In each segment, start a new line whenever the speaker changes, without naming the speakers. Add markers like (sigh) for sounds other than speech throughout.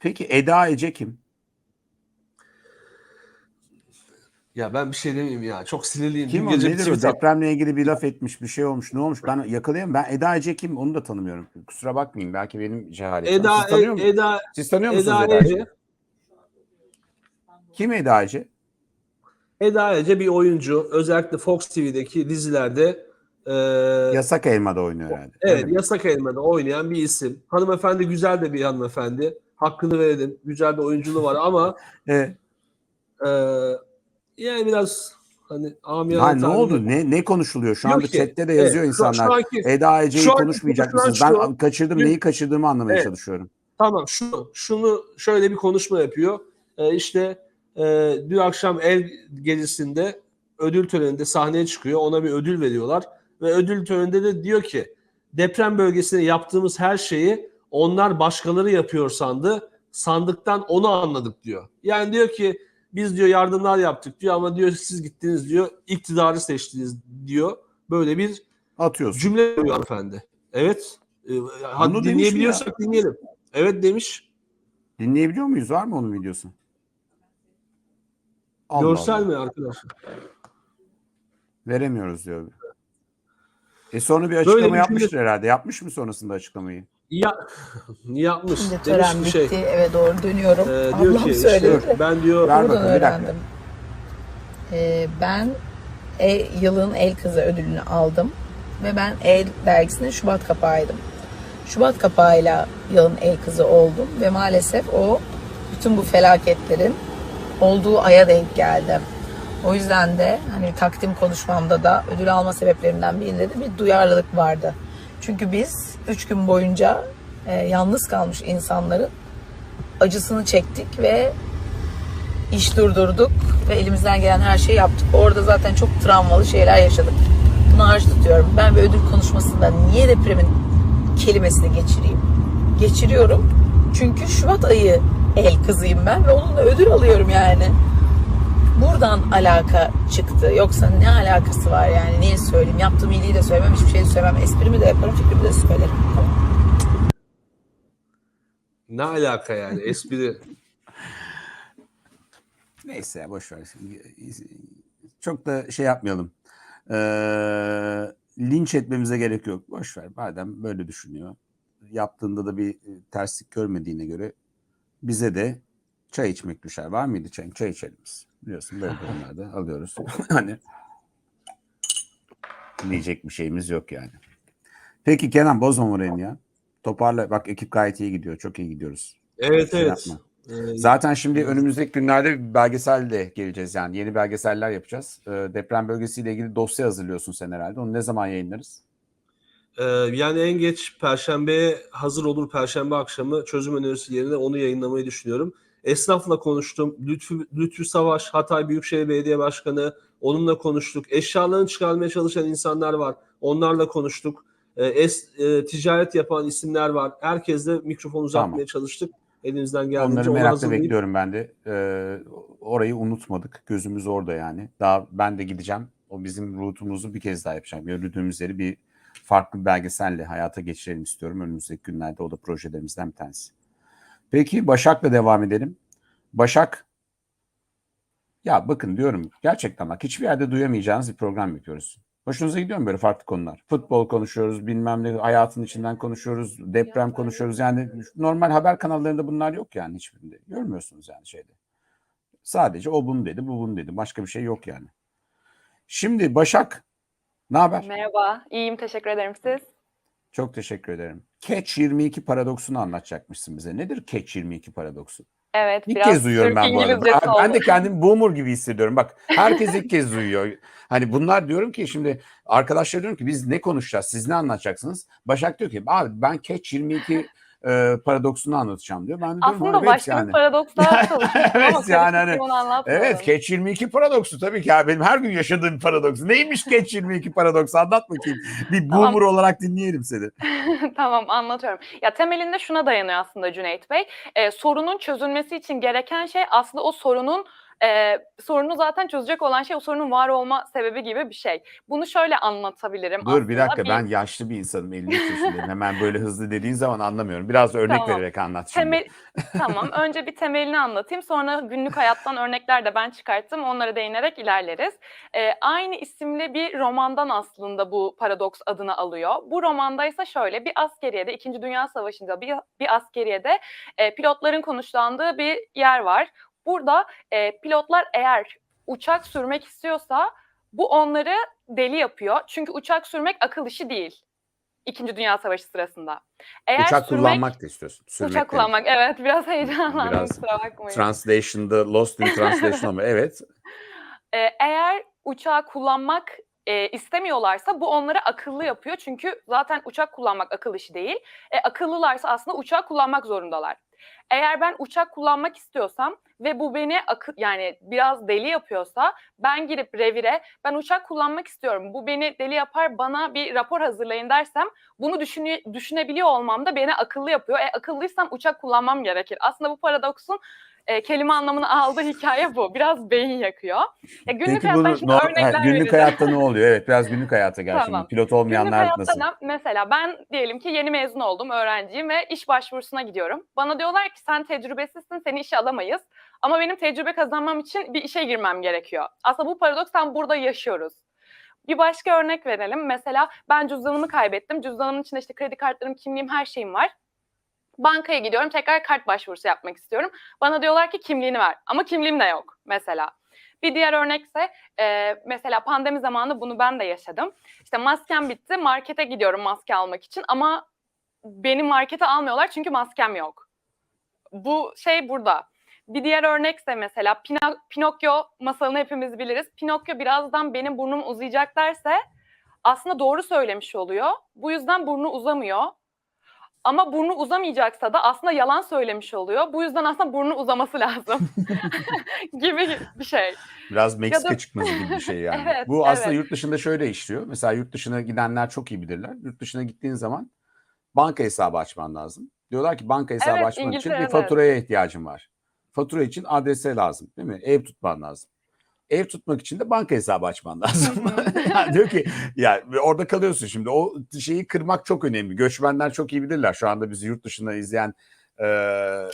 Peki Eda Ece kim?
Ya ben bir şey demeyeyim ya. Çok sinirliyim.
Kim
Dün
o?
gece
Nedir o? Depremle ilgili bir laf etmiş, bir şey olmuş. Ne olmuş? Ben yakalayamam. Ben Eda Ece kim? Onu da tanımıyorum. Kusura bakmayın. Belki benim cehaletim.
Eda,
Siz tanıyor musunuz?
Eda,
Siz tanıyor musunuz
Eda
Eda, Ece?
Ece.
Kim Eda Ece?
Eda Ece bir oyuncu. Özellikle Fox TV'deki dizilerde e,
Yasak Elma'da oynuyor herhalde.
evet,
Öyle mi?
Yasak Elma'da oynayan bir isim. Hanımefendi güzel de bir hanımefendi. Hakkını verelim. Güzel bir oyunculuğu var ama (laughs)
Evet.
e, yani biraz hani amiyane
Ha, ne oldu? Ne ne konuşuluyor? Şu anda
ki,
chatte de yazıyor
evet, şu-
insanlar.
şu anki-
Eda Ece'yi
şu
konuşmayacak mısınız? Ben
şu-
kaçırdım.
Dün-
Neyi kaçırdığımı anlamaya
Evet.
çalışıyorum.
Tamam şunu şunu şöyle bir konuşma yapıyor. Ee, işte e, dün akşam el gecesinde ödül töreninde sahneye çıkıyor. Ona bir ödül veriyorlar ve ödül töreninde de diyor ki deprem bölgesinde yaptığımız her şeyi onlar başkaları yapıyor sandı. Sandıktan onu anladık diyor. Yani diyor ki biz diyor yardımlar yaptık diyor ama diyor siz gittiniz diyor iktidarı seçtiniz diyor. Böyle bir
Atıyorsun.
cümle diyor hanımefendi. Evet. Hadi
Bunu demiş mi
dinleyebiliyorsak dinleyelim. Evet demiş.
Dinleyebiliyor muyuz? Var mı onun videosu? Allah
Görsel
Allah.
mi arkadaşlar?
Veremiyoruz diyor. E sonra bir
Böyle
açıklama
bir
yapmıştır
cümle-
herhalde. Yapmış mı sonrasında açıklamayı?
Ya, (laughs) yapmış.
Şimdi
Demiş
tören
ki
bitti
şey.
eve doğru dönüyorum.
e, diyor
Ablam
ki
söyledi.
işte ben diyor
Ver
Buradan
bakalım, bir dakika.
öğrendim. Ee, ben e, yılın el kızı ödülünü aldım ve ben El dergisinin Şubat kapağıydım. Şubat kapağıyla yılın el kızı oldum ve maalesef o bütün bu felaketlerin olduğu aya denk geldi. O yüzden de hani takdim konuşmamda da ödül alma sebeplerimden birinde de bir duyarlılık vardı. Çünkü biz üç gün boyunca e, yalnız kalmış insanların acısını çektik ve iş durdurduk ve elimizden gelen her şeyi yaptık. Orada zaten çok travmalı şeyler yaşadık. Bunu harç tutuyorum. Ben bir ödül konuşmasında niye depremin kelimesini geçireyim? Geçiriyorum. Çünkü Şubat ayı el kızıyım ben ve onunla ödül alıyorum yani. Buradan alaka çıktı. Yoksa ne alakası var yani? Niye söyleyeyim? Yaptığım iyiliği de söylemem, hiçbir şey de söylemem. Esprimi de yaparım, fikrimi de söylerim. Tamam.
ne alaka yani espri. (laughs)
Neyse boş ver. Çok da şey yapmayalım. Ee, linç etmemize gerek yok. Boş ver. Madem böyle düşünüyor. Yaptığında da bir e, terslik görmediğine göre bize de çay içmek düşer. Var mıydı çay? Çay içelim biz. Biliyorsun böyle durumlarda alıyoruz. (laughs) hani diyecek bir şeyimiz yok yani. Peki Kenan bozma moralini ya. Toparla. Bak ekip gayet iyi gidiyor. Çok iyi gidiyoruz.
Evet
Şey
evet.
yapma.
Ee,
Zaten şimdi önümüzdeki günlerde bir belgesel de geleceğiz yani. Yeni belgeseller yapacağız. Ee, deprem bölgesiyle ilgili dosya hazırlıyorsun sen herhalde. Onu ne zaman yayınlarız?
e, yani en geç Perşembe'ye hazır olur. Perşembe akşamı çözüm önerisi yerine onu yayınlamayı düşünüyorum. Esnafla konuştum. Lütfü, Lütfü Savaş, Hatay Büyükşehir Belediye Başkanı, onunla konuştuk. Eşyalarını çıkarmaya çalışan insanlar var. Onlarla konuştuk. E, es, e, ticaret yapan isimler var. Herkesle mikrofon uzatmaya
Tamam.
çalıştık. Elimizden geldiğince
Onları merakla bekliyorum ben de. Ee, orayı unutmadık. Gözümüz orada yani. Daha ben de gideceğim. O bizim rutumuzu bir kez daha yapacağım. Yürüdüğümüz yeri bir farklı bir belgeselle hayata geçirelim istiyorum. Önümüzdeki günlerde o da projelerimizden bir tanesi. Peki Başak'la devam edelim. Başak ya bakın diyorum gerçekten bak hiçbir yerde duyamayacağınız bir program yapıyoruz. Hoşunuza gidiyor mu böyle farklı konular? Futbol konuşuyoruz, bilmem ne hayatın içinden konuşuyoruz, deprem konuşuyoruz. Yani normal haber kanallarında bunlar yok yani hiçbirinde. Görmüyorsunuz yani şeyde. Sadece o bunu dedi, bu bunu dedi. Başka bir şey yok yani. Şimdi Başak, ne haber?
Merhaba, iyiyim teşekkür ederim siz.
Çok teşekkür ederim. Catch 22 paradoksunu anlatacakmışsın bize. Nedir Catch 22 paradoksu?
Evet,
İlk
biraz
kez duyuyorum ben bu arada. Ben, ben de kendimi (laughs) boomer gibi hissediyorum. Bak herkes ilk kez duyuyor. Hani bunlar diyorum ki şimdi arkadaşlar diyorum ki biz ne konuşacağız? Siz ne anlatacaksınız? Başak diyor ki abi ben Catch 22 e, paradoksunu anlatacağım diyor. Ben de diyorum
Aslında
evet
başka
yani.
bir paradokslar çalışmıştım (laughs)
Evet, yani
yani
hani-. Evet Catch 22 paradoksu tabii ki. Ya. Benim her gün yaşadığım bir paradoks. Neymiş Catch 22 paradoksu? Anlat bakayım. Bir
Tamam.
boomer olarak dinleyelim seni. (laughs)
tamam anlatıyorum. Ya temelinde şuna dayanıyor aslında Cüneyt Bey. Ee, sorunun çözülmesi için gereken şey aslında o sorunun e, sorunu zaten çözecek olan şey o sorunun var olma sebebi gibi bir şey. Bunu şöyle anlatabilirim
Dur bir
aslında.
dakika ben yaşlı bir insanım 53 yaşındayım. Hemen böyle hızlı dediğin zaman anlamıyorum. Biraz örnek
Tamam.
vererek anlat şimdi.
Temel, tamam. Önce bir temelini anlatayım. Sonra günlük hayattan örnekler de ben çıkarttım. Onlara değinerek ilerleriz. Ee, aynı isimli bir romandan aslında bu paradoks adını alıyor. Bu romanda ise şöyle bir askeriyede, İkinci Dünya Savaşı'nda bir, bir askeriyede e, pilotların konuşlandığı bir yer var. Burada e, pilotlar eğer uçak sürmek istiyorsa bu onları deli yapıyor. Çünkü uçak sürmek akıl işi değil. İkinci Dünya Savaşı sırasında. Eğer
Uçak
sürmek-
kullanmak da istiyorsun. Sürmek
Uçak
de-
kullanmak evet biraz heyecanlandım
Biraz
kusura bakmayın.
Translation'da lost in translation ama evet.
Ee, (laughs) eğer uçağı kullanmak e, istemiyorlarsa bu onları akıllı yapıyor. Çünkü zaten uçak kullanmak akıl işi değil. E, akıllılarsa aslında uçağı kullanmak zorundalar. Eğer ben uçak kullanmak istiyorsam ve bu beni akı, yani biraz deli yapıyorsa ben girip revire ben uçak kullanmak istiyorum. Bu beni deli yapar bana bir rapor hazırlayın dersem bunu düşünü- düşünebiliyor olmam da beni akıllı yapıyor. E, akıllıysam uçak kullanmam gerekir. Aslında bu paradoksun e, kelime anlamını aldığı hikaye bu. Biraz beyin yakıyor. Ya günlük
Peki bunu
şimdi
no- ha,
örnekler
günlük
vereceğim.
hayatta ne oluyor? Evet biraz günlük hayata gel
Tamam.
şimdi. Pilot
Günlük
olmayanlar
hayatta
nasıl?
da mesela ben diyelim ki yeni mezun oldum, öğrenciyim ve iş başvurusuna gidiyorum. Bana diyorlar ki sen tecrübesizsin, seni işe alamayız. Ama benim tecrübe kazanmam için bir işe girmem gerekiyor. Aslında bu paradoks tam burada yaşıyoruz. Bir başka örnek verelim. Mesela ben cüzdanımı kaybettim. Cüzdanımın içinde işte kredi kartlarım, kimliğim, her şeyim var. Bankaya gidiyorum, tekrar kart başvurusu yapmak istiyorum. Bana diyorlar ki kimliğini ver. Ama kimliğim de yok mesela. Bir diğer örnekse e, mesela pandemi zamanı bunu ben de yaşadım. İşte maskem bitti, markete gidiyorum maske almak için ama beni markete almıyorlar çünkü maskem yok. Bu şey burada. Bir diğer örnekse mesela Pina- Pinokyo masalını hepimiz biliriz. Pinokyo birazdan benim burnum uzayacak derse aslında doğru söylemiş oluyor. Bu yüzden burnu uzamıyor. Ama burnu uzamayacaksa da aslında yalan söylemiş oluyor. Bu yüzden aslında burnu uzaması (laughs) lazım. (laughs) gibi bir şey.
Biraz Meksika
da-
çıkması gibi bir şey yani. (laughs)
Evet,
Bu aslında
evet.
yurt dışında şöyle işliyor. Mesela yurt dışına gidenler çok iyi bilirler. Yurt dışına gittiğin zaman banka hesabı açman lazım. Diyorlar ki banka hesabı
Evet,
açmak için bir faturaya ihtiyacın var. Fatura için adrese lazım değil mi? Ev tutman lazım. Ev tutmak için de banka hesabı açman lazım. (laughs) (laughs) yani diyor ki ya orada kalıyorsun şimdi. O şeyi kırmak çok önemli. Göçmenler çok iyi bilirler. Şu anda bizi yurt dışında izleyen eee,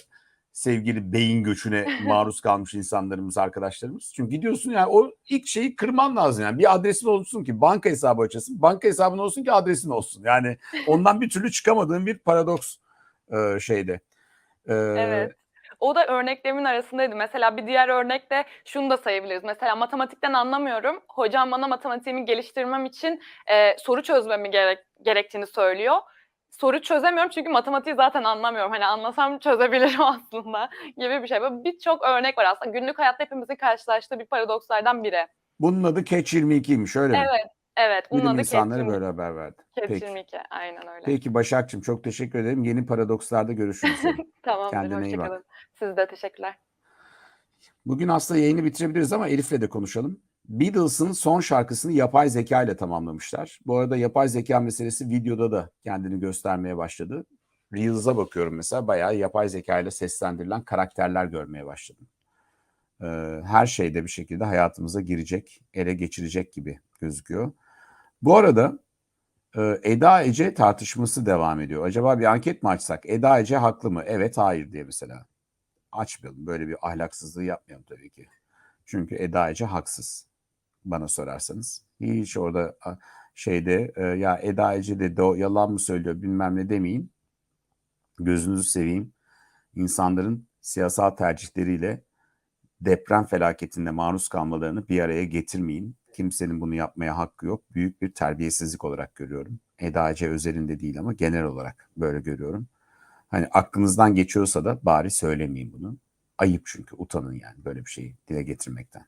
sevgili beyin göçüne (laughs) maruz kalmış insanlarımız, arkadaşlarımız. Çünkü gidiyorsun yani o ilk şeyi kırman lazım. Yani bir adresin olsun ki banka hesabı açasın. Banka hesabın olsun ki adresin olsun. Yani ondan bir türlü çıkamadığın bir paradoks eee, şeyde. Eee,
Evet. O da örneklerimin arasındaydı. Mesela bir diğer örnekte şunu da sayabiliriz. Mesela matematikten anlamıyorum. Hocam bana matematiğimi geliştirmem için e, soru çözmemi gerek, gerektiğini söylüyor. Soru çözemiyorum çünkü matematiği zaten anlamıyorum. Hani anlasam çözebilirim (laughs) aslında gibi bir şey. Böyle birçok örnek var aslında. Günlük hayatta hepimizin karşılaştığı bir paradokslardan biri.
bunun adı Catch 22'ymiş öyle mi?
Evet, evet.
Bilim
adı
insanları
Catch
böyle haber verdi.
22.
Peki.
Catch 22. Aynen öyle.
Peki Başakçığım çok teşekkür ederim. Yeni paradokslarda görüşürüz. (laughs)
Tamamdır.
Kendine iyi bak.
Hoşçakalın. Siz de teşekkürler.
Bugün aslında yayını bitirebiliriz ama Elif'le de konuşalım. Beatles'ın son şarkısını yapay zeka ile tamamlamışlar. Bu arada yapay zeka meselesi videoda da kendini göstermeye başladı. Reels'a bakıyorum mesela bayağı yapay zeka ile seslendirilen karakterler görmeye başladım. Ee, her şeyde bir şekilde hayatımıza girecek, ele geçirecek gibi gözüküyor. Bu arada e, Eda Ece tartışması devam ediyor. Acaba bir anket mi açsak? Eda Ece haklı mı? Evet, hayır diye mesela açmayalım. Böyle bir ahlaksızlığı yapmayalım tabii ki. Çünkü Eda Ece haksız bana sorarsanız. Hiç orada şeyde e, ya Eda Ece de do, yalan mı söylüyor bilmem ne demeyin. Gözünüzü seveyim. İnsanların siyasal tercihleriyle deprem felaketinde maruz kalmalarını bir araya getirmeyin. Kimsenin bunu yapmaya hakkı yok. Büyük bir terbiyesizlik olarak görüyorum. Eda Ece özelinde değil ama genel olarak böyle görüyorum. Hani aklınızdan geçiyorsa da bari söylemeyin bunu. Ayıp çünkü utanın yani böyle bir şeyi dile getirmekten.